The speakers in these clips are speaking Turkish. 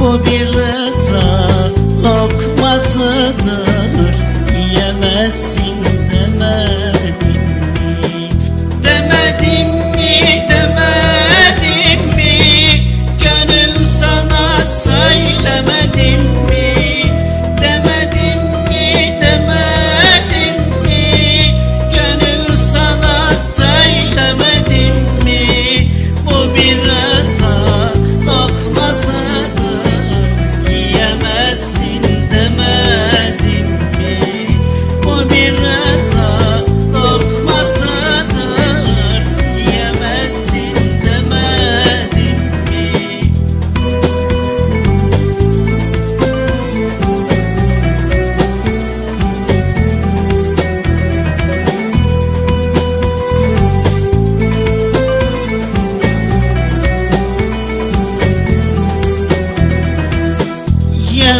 Bu bir rıza lokmasıdır Yemezsin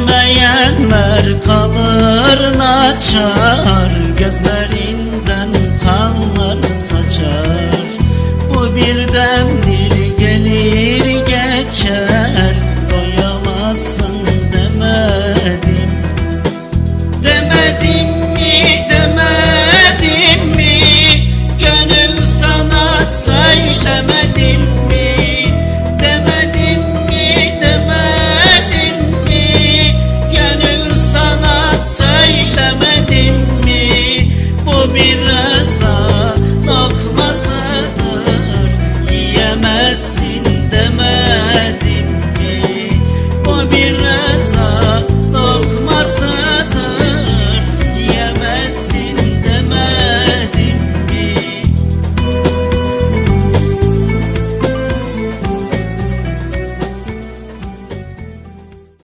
Bekleyenler kalır naçar Gözleri